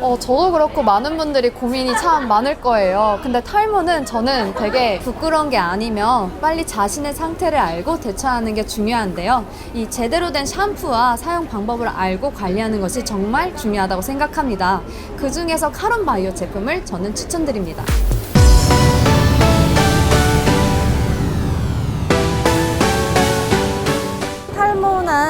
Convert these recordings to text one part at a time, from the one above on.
어, 저도 그렇고 많은 분들이 고민이 참 많을 거예요. 근데 탈모는 저는 되게 부끄러운 게 아니면 빨리 자신의 상태를 알고 대처하는 게 중요한데요. 이 제대로 된 샴푸와 사용 방법을 알고 관리하는 것이 정말 중요하다고 생각합니다. 그 중에서 카론 바이오 제품을 저는 추천드립니다.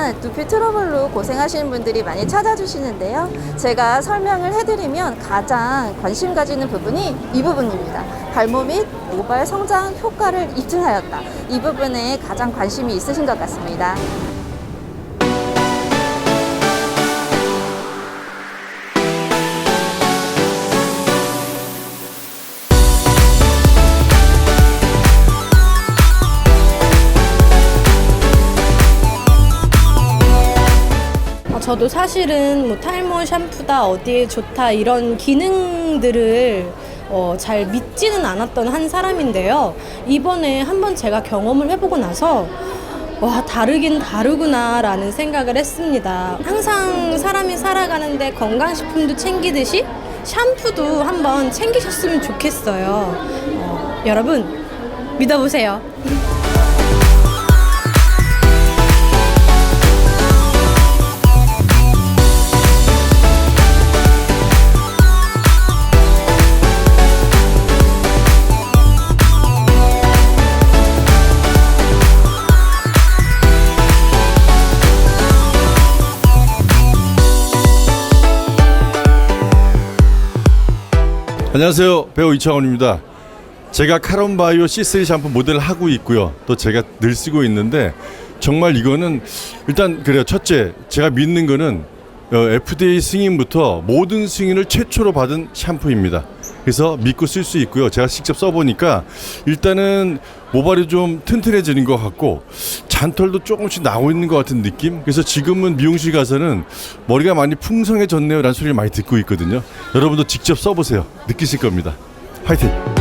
탈모나 두피 트러블로 고생하시는 분들이 많이 찾아주시는데요. 제가 설명을 해드리면 가장 관심 가지는 부분이 이 부분입니다. 발모 및 모발 성장 효과를 입증하였다. 이 부분에 가장 관심이 있으신 것 같습니다. 저도 사실은 뭐 탈모 샴푸다 어디에 좋다 이런 기능들을 어, 잘 믿지는 않았던 한 사람인데요. 이번에 한번 제가 경험을 해보고 나서 와 다르긴 다르구나라는 생각을 했습니다. 항상 사람이 살아가는데 건강식품도 챙기듯이 샴푸도 한번 챙기셨으면 좋겠어요. 어, 여러분 믿어보세요. 안녕하세요. 배우 이창원입니다. 제가 카론 바이오 C3 샴푸 모델을 하고 있고요. 또 제가 늘 쓰고 있는데 정말 이거는 일단 그래요. 첫째, 제가 믿는 거는 어, FDA 승인부터 모든 승인을 최초로 받은 샴푸입니다. 그래서 믿고 쓸 수 있고요. 제가 직접 써보니까 일단은 모발이 좀 튼튼해지는 것 같고 잔털도 조금씩 나오고 있는 것 같은 느낌. 그래서 지금은 미용실 가서는 머리가 많이 풍성해졌네요라는 소리를 많이 듣고 있거든요. 여러분도 직접 써보세요. 느끼실 겁니다. 화이팅!